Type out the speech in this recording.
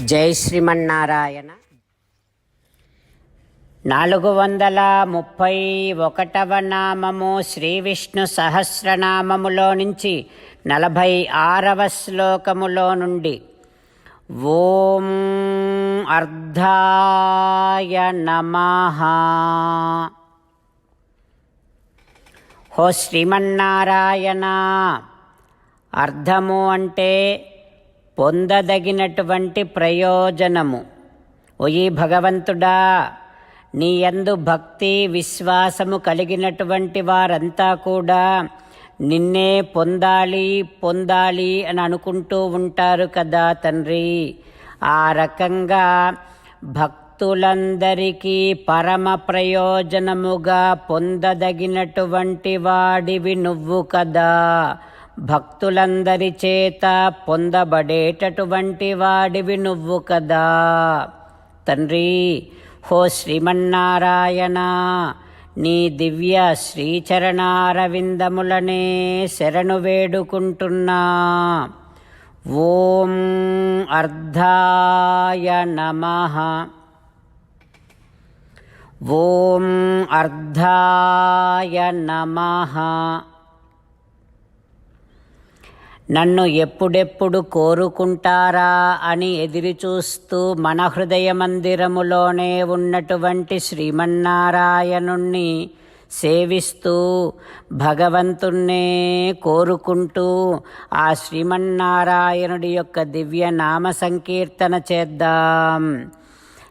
జై శ్రీమన్నారాయణ. నాలుగు వందల ముప్పై ఒకటవ నామము శ్రీ విష్ణు సహస్రనామములో నుంచి నలభై ఆరవ శ్లోకములో నుండి ఓం అర్ధాయ నమ. హో శ్రీమన్నారాయణ అర్ధము అంటే పొందదగినటువంటి ప్రయోజనము. ఓయి భగవంతుడా నీ యందు భక్తి విశ్వాసము కలిగినటువంటి వారంతా కూడా నిన్నే పొందాలి పొందాలి అని అనుకుంటూ ఉంటారు కదా తండ్రి. ఆ రకంగా భక్తులందరికీ పరమ ప్రయోజనముగా పొందదగినటువంటి వాడివి నువ్వు కదా. భక్తులందరి చేత పొందబడేటటువంటి వాడివి నువ్వు కదా. తండ్రి హో శ్రీమన్నారాయణ నీ దివ్య శ్రీచరణారవిందములనే శరణు వేడుకుంటున్నా. ఓం అర్ధాయ నమః. ఓం అర్ధాయ నమః. నన్ను ఎప్పుడెప్పుడు కోరుకుంటారా అని ఎదిరిచూస్తూ మన హృదయ మందిరములోనే ఉన్నటువంటి శ్రీమన్నారాయణుణ్ణి సేవిస్తూ భగవంతుణ్ణే కోరుకుంటూ ఆ శ్రీమన్నారాయణుడి యొక్క దివ్య నామ సంకీర్తన చేద్దాం.